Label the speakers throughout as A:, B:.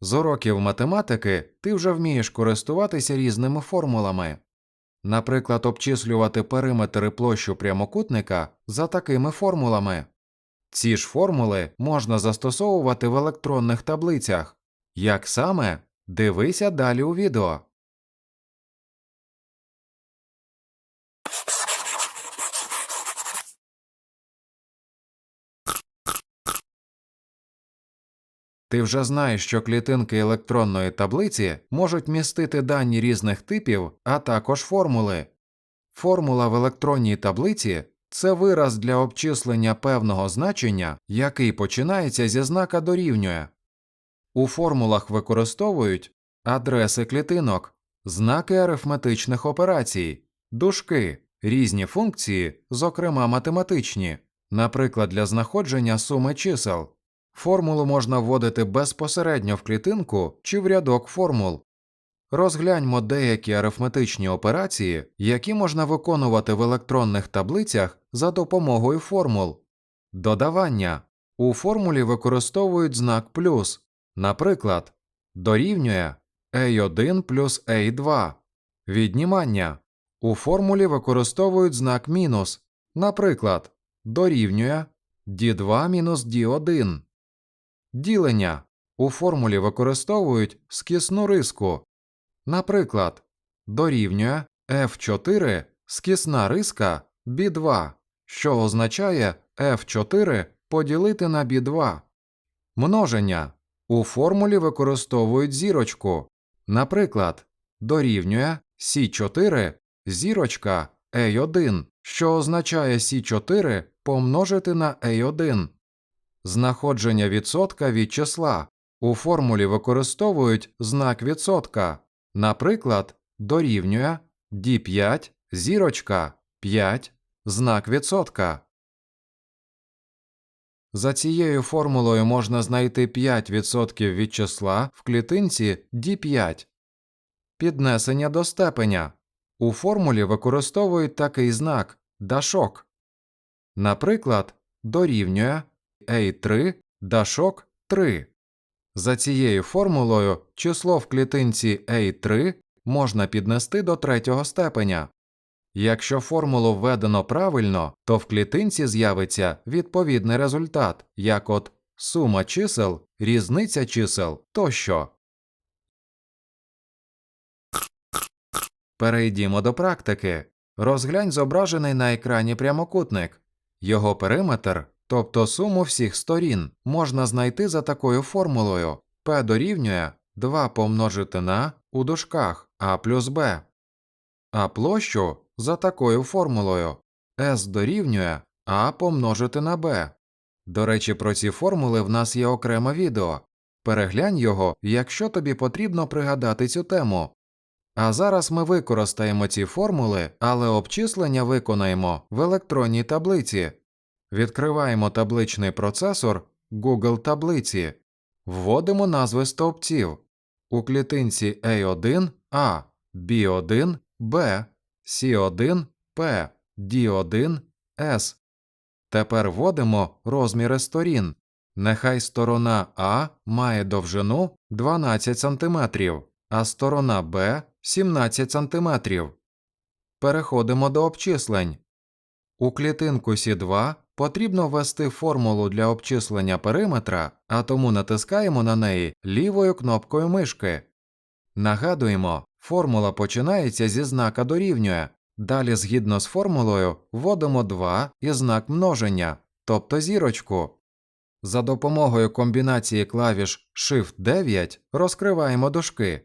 A: З уроків математики ти вже вмієш користуватися різними формулами. Наприклад, обчислювати периметр і площу прямокутника за такими формулами. Ці ж формули можна застосовувати в електронних таблицях. Як саме? Дивися далі у відео. Ти вже знаєш, що клітинки електронної таблиці можуть містити дані різних типів, а також формули. Формула в електронній таблиці це вираз для обчислення певного значення, який починається зі знака дорівнює. У формулах використовують адреси клітинок, знаки арифметичних операцій, дужки, різні функції, зокрема математичні, наприклад, для знаходження суми чисел. Формулу можна вводити безпосередньо в клітинку чи в рядок формул. Розгляньмо деякі арифметичні операції, які можна виконувати в електронних таблицях за допомогою формул. Додавання. У формулі використовують знак плюс. Наприклад, дорівнює a1 плюс a2. Віднімання. У формулі використовують знак мінус. Наприклад, дорівнює d2 мінус d1. Ділення. У формулі використовують скісну риску. Наприклад, дорівнює f4 скісна риска b2, що означає f4 поділити на b2. Множення. У формулі використовують зірочку. Наприклад, дорівнює c4 зірочка a1, що означає c4 помножити на a1. Знаходження відсотка від числа. У формулі використовують знак відсотка. Наприклад, дорівнює d5 зірочка 5 знак відсотка. За цією формулою можна знайти 5% від числа в клітинці d5. Піднесення до степеня. У формулі використовують такий знак дашок. Наприклад, дорівнює a3 дашок 3. За цією формулою число в клітинці a3 можна піднести до третього степеня. Якщо формулу введено правильно, то в клітинці з'явиться відповідний результат, як от сума чисел, різниця чисел тощо. Перейдімо до практики. Розглянь зображений на екрані прямокутник. Його периметр, тобто суму всіх сторін, можна знайти за такою формулою p дорівнює 2 помножити на у дужках а плюс b, а площу за такою формулою s дорівнює а помножити на b. До речі, про ці формули в нас є окреме відео. Переглянь його, якщо тобі потрібно пригадати цю тему. А зараз ми використаємо ці формули, але обчислення виконаємо в електронній таблиці. Відкриваємо табличний процесор Google таблиці, вводимо назви стовпців. У клітинці A1 A, B1 B, C1 P, D1 S. Тепер вводимо розміри сторін. Нехай сторона А має довжину 12 см, а сторона Б 17 см. Переходимо до обчислень. У клітинку С2 потрібно ввести формулу для обчислення периметра, а тому натискаємо на неї лівою кнопкою мишки. Нагадуємо, формула починається зі знака дорівнює. Далі, згідно з формулою, вводимо 2 і знак множення, тобто зірочку. За допомогою комбінації клавіш Shift 9 розкриваємо дужки.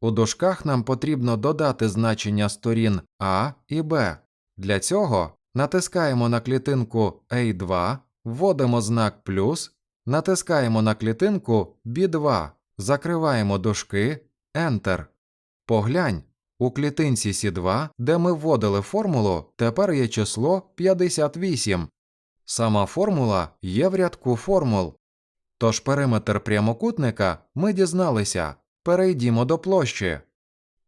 A: У дужках нам потрібно додати значення сторін А і Б. Для цього натискаємо на клітинку A2, вводимо знак плюс, натискаємо на клітинку B2, закриваємо дужки, Enter. Поглянь, у клітинці C2, де ми вводили формулу, тепер є число 58. Сама формула є в рядку формул. Тож периметр прямокутника ми дізналися. Перейдімо до площі.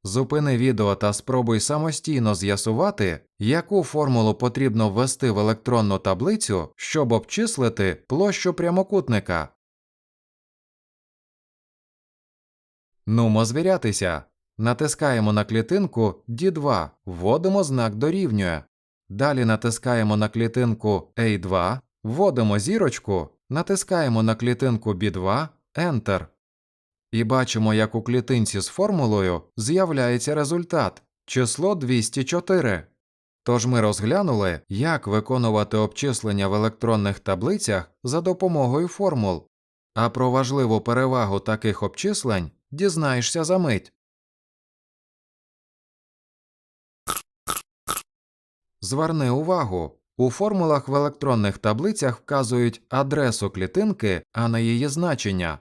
A: Зупини відео та спробуй самостійно з'ясувати, яку формулу потрібно ввести в електронну таблицю, щоб обчислити площу прямокутника. Нумо звірятися. Натискаємо на клітинку D2, вводимо знак дорівнює. Далі натискаємо на клітинку A2, вводимо зірочку, натискаємо на клітинку B2, Enter. І бачимо, як у клітинці з формулою з'являється результат число 204. Тож ми розглянули, як виконувати обчислення в електронних таблицях за допомогою формул. А про важливу перевагу таких обчислень дізнаєшся за мить. Зверни увагу, у формулах в електронних таблицях вказують адресу клітинки, а не її значення.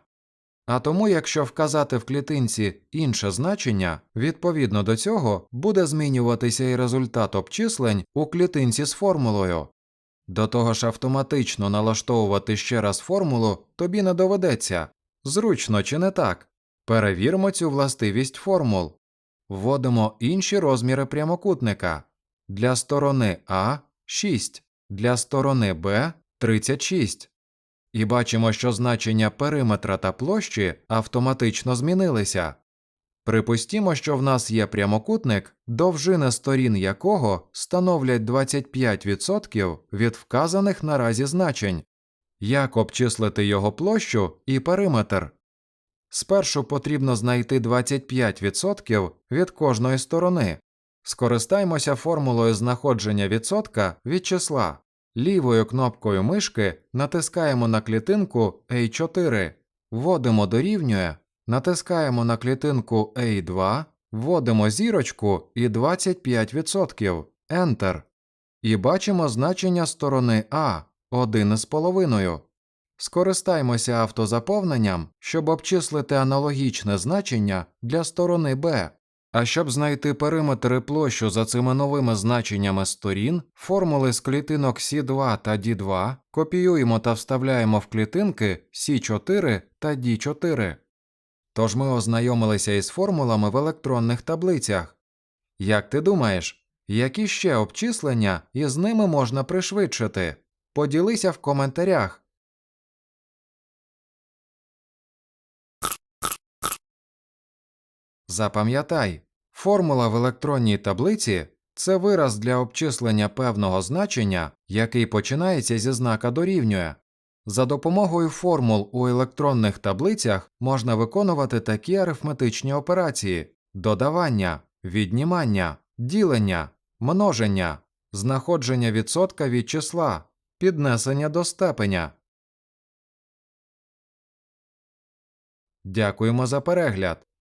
A: А тому, якщо вказати в клітинці інше значення, відповідно до цього буде змінюватися і результат обчислень у клітинці з формулою. До того ж автоматично налаштовувати ще раз формулу тобі не доведеться. Зручно чи не так? Перевірмо цю властивість формул. Вводимо інші розміри прямокутника. Для сторони А 6, для сторони Б 36. І бачимо, що значення периметра та площі автоматично змінилися. Припустімо, що в нас є прямокутник, довжини сторін якого становлять 25% від вказаних наразі значень. Як обчислити його площу і периметр? Спершу потрібно знайти 25% від кожної сторони. Скористаймося формулою знаходження відсотка від числа. Лівою кнопкою мишки натискаємо на клітинку A4, вводимо дорівнює, натискаємо на клітинку A2, вводимо зірочку і 25%, Enter. І бачимо значення сторони А 1,5. Скористаймося автозаповненням, щоб обчислити аналогічне значення для сторони Б. А щоб знайти периметр і площу за цими новими значеннями сторін, формули з клітинок C2 та D2 копіюємо та вставляємо в клітинки C4 та D4. Тож ми ознайомилися із формулами в електронних таблицях. Як ти думаєш, які ще обчислення із ними можна пришвидшити? Поділися в коментарях. Запам'ятай, формула в електронній таблиці це вираз для обчислення певного значення, який починається зі знака дорівнює. За допомогою формул у електронних таблицях можна виконувати такі арифметичні операції: додавання, віднімання, ділення, множення, знаходження відсотка від числа, піднесення до степеня. Дякуємо за перегляд.